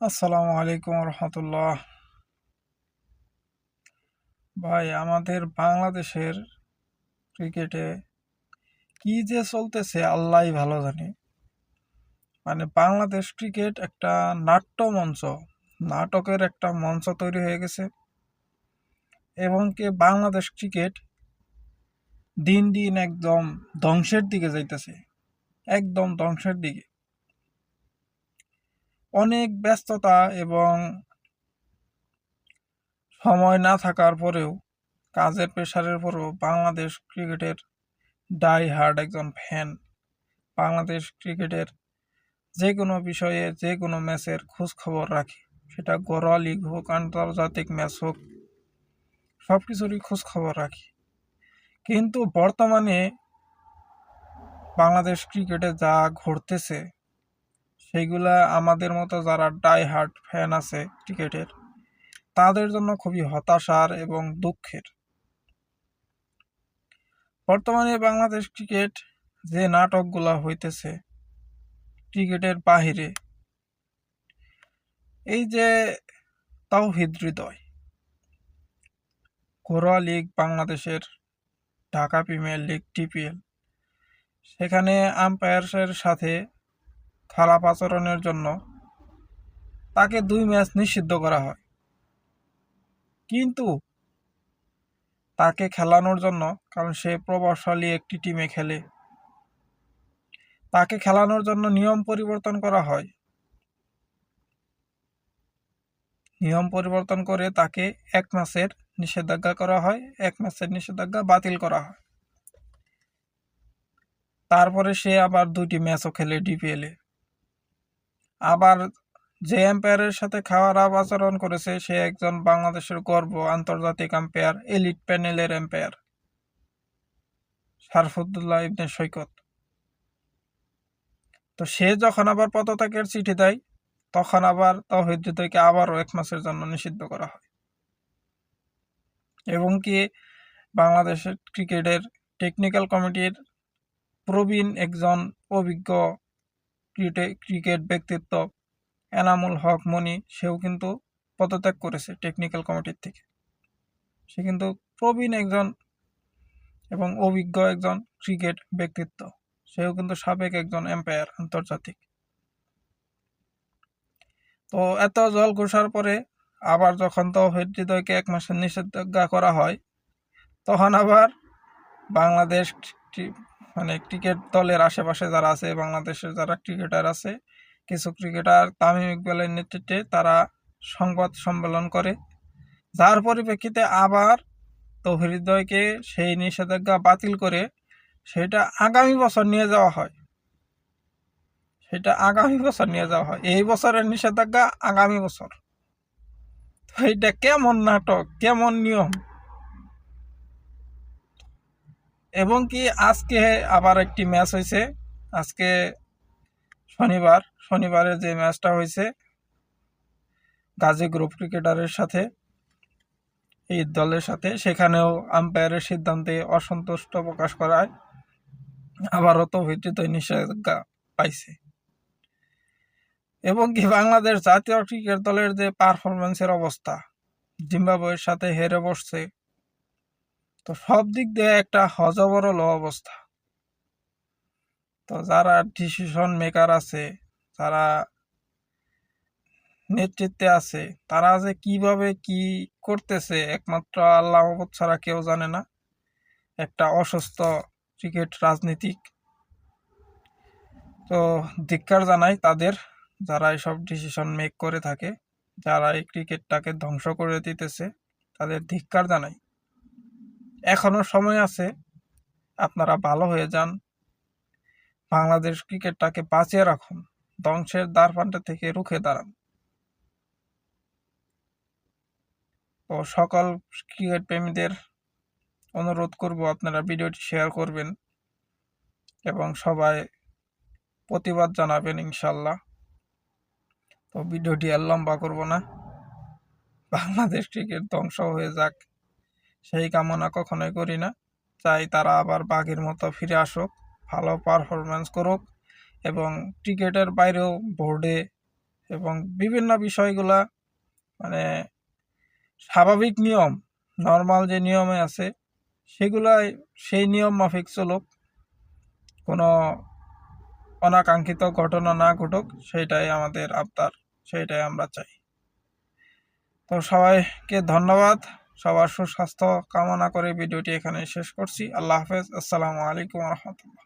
আসসালামু আলাইকুম রহমতুল্লাহ। ভাই, আমাদের বাংলাদেশের ক্রিকেটে কি যে চলতেছে আল্লাহই ভালো জানে। মানে বাংলাদেশ ক্রিকেট একটা নাট্য মঞ্চ, নাটকের একটা মঞ্চ তৈরি হয়ে গেছে। এবং কি বাংলাদেশ ক্রিকেট দিন দিন একদম ধ্বংসের দিকে যাইতেছে। একদম ধ্বংসের দিকে। অনেক ব্যস্ততা এবং সময় না থাকার পরেও কাজের প্রেশারের পরেও বাংলাদেশ ক্রিকেটের ডাই হার্ড একজন ফ্যান। বাংলাদেশ ক্রিকেটের যে কোনো বিষয়ে যে কোনো ম্যাচের খোঁজ খবর রাখি। সেটা ঘরোয়া লিগ হোক, আন্তর্জাতিক ম্যাচ হোক সব কিছুরই খোঁজ খবর রাখি। কিন্তু বর্তমানে বাংলাদেশ ক্রিকেটে যা ঘটতেছে সেইগুলা আমাদের মতো যারা ডাই হার্ট ফ্যান আছে ক্রিকেটের তাদের জন্য খুবই হতাশার এবং দুঃখের। বর্তমানে বাংলাদেশ ক্রিকেট যে নাটকগুলা হইতেছে ক্রিকেটের বাহিরে, এই যে তাওহিদ হৃদয়, ঘরোয়া লীগ বাংলাদেশের ঢাকা প্রিমিয়ার লিগ টিপিএল সেখানে আম্পায়ার্সের সাথে খারাপ আচরণের জন্য তাকে দুই ম্যাচ নিষিদ্ধ করা হয়। কিন্তু তাকে খেলানোর জন্য, কারণ সে প্রভাবশালী একটি টিমে খেলে। তাকে খেলানোর জন্য নিয়ম পরিবর্তন করা হয়। নিয়ম পরিবর্তন করে তাকে এক মাসের নিষেধাজ্ঞা করা হয়, এক মাসের নিষেধাজ্ঞা বাতিল করা হয়। তারপরে সে আবার দুটি ম্যাচও খেলে ডিপিএলে আবার যে এম্পায়ারের সাথে খারাপ আচরণ করেছে, সে একজন বাংলাদেশের গর্ব আন্তর্জাতিক আম্পায়ার এলিট প্যানেলের এম্পায়ার শারফুদ্দুল্লাহ ইবনে সৈকত। তো সে যখন আবার পদত্যাগের চিঠি দেয়, তখন আবার তহিদ হৃদয়কে আবারও এক মাসের জন্য নিষিদ্ধ করা হয়। এবং কি বাংলাদেশের ক্রিকেটের টেকনিক্যাল কমিটির প্রবীণ একজন অভিজ্ঞ ক্রিকেট ব্যক্তিত্ব এনামুল হক মনি, সেও কিন্তু পদত্যাগ করেছে টেকনিক্যাল কমিটির থেকে। সে কিন্তু প্রবীণ একজন এবং অভিজ্ঞ একজন ক্রিকেট ব্যক্তিত্ব। সেও কিন্তু সাবেক একজন এম্পায়ার আন্তর্জাতিক। তো এত জল ঘোষার পরে আবার যখন তো হৃদয়কে এক মাসের নিষেধাজ্ঞা করা হয়, তখন আবার বাংলাদেশ মানে ক্রিকেট দলের আশেপাশে যারা আছে, বাংলাদেশের যারা ক্রিকেটার আছে, কিছু ক্রিকেটার তামিম ইকবালের নেতৃত্বে তারা সংবাদ সম্মেলন করে। যার পরিপ্রেক্ষিতে আবার তৌহিদকে সেই নিষেধাজ্ঞা বাতিল করে সেটা আগামী বছর নিয়ে যাওয়া হয়। সেটা আগামী বছর নিয়ে যাওয়া হয়। এই বছরের নিষেধাজ্ঞা আগামী বছর। তো কেমন নাটক, কেমন নিয়ম? এবং কি আজকে আবার একটি ম্যাচ হয়েছে। আজকে শনিবার, শনিবারে যে ম্যাচটা হয়েছে, গাজী গ্রুপ ক্রিকেটারের সাথে, এই দলের সাথে। সেখানেও আম্পায়ারের সিদ্ধান্তে অসন্তুষ্ট প্রকাশ করায় আবারও তো ভিত্তিত নিষেধাজ্ঞা পাইছে। এবং কি বাংলাদেশ জাতীয় ক্রিকেট দলের যে পারফরমেন্সের অবস্থা, জিম্বাবুয়ের সাথে হেরে বসছে তো সব দিক দিয়ে একটা হজবরল অবস্থা। তো যারা ডিসিশন মেকার আছে, যারা নেতৃত্বে আছে, তারা যে কীভাবে কি করতেছে, একমাত্র আল্লাহ ছাড়া কেউ জানে না। একটা অসুস্থ ক্রিকেট রাজনীতিক। তো ধিক্কার জানাই তাদের, যারা এসব ডিসিশন মেক করে থাকে, যারা এই ক্রিকেটটাকে ধ্বংস করে দিতেছে, তাদের ধিক্কার জানাই। এখনও সময় আছে। আপনারা ভালো হয়ে যান। বাংলাদেশ ক্রিকেটটাকে বাঁচিয়ে রাখুন। ধ্বংসের দ্বারপান্ডা থেকে রুখে দাঁড়ান। ও সকল ক্রিকেট প্রেমীদের অনুরোধ করব, আপনারা ভিডিওটি শেয়ার করবেন এবং সবাই প্রতিবাদ জানাবেন ইনশাল্লাহ। তো ভিডিওটি আর লম্বা করব না। বাংলাদেশ ক্রিকেট ধ্বংস হয়ে যাক। সেই কামনা কখনোই করি না। চাই তারা আবার বাঘের মতো ফিরে আসুক, ভালো পারফরমেন্স করুক এবং ক্রিকেটের বাইরেও বোর্ডে এবং বিভিন্ন বিষয়গুলা মানে স্বাভাবিক নিয়ম নর্মাল যে নিয়মে আছে, সেগুলাই, সেই নিয়ম মাফিক চলুক। কোনো অনাকাঙ্ক্ষিত ঘটনা না ঘটুক সেটাই আমাদের আবদার সেটাই আমরা চাই। তো সবাইকে ধন্যবাদ। সবার সুস্বাস্থ্য কামনা করে ভিডিওটি এখানে শেষ করছি। আল্লাহ হাফেজ। আসসালামু আলাইকুম রহমতুল্লাহ।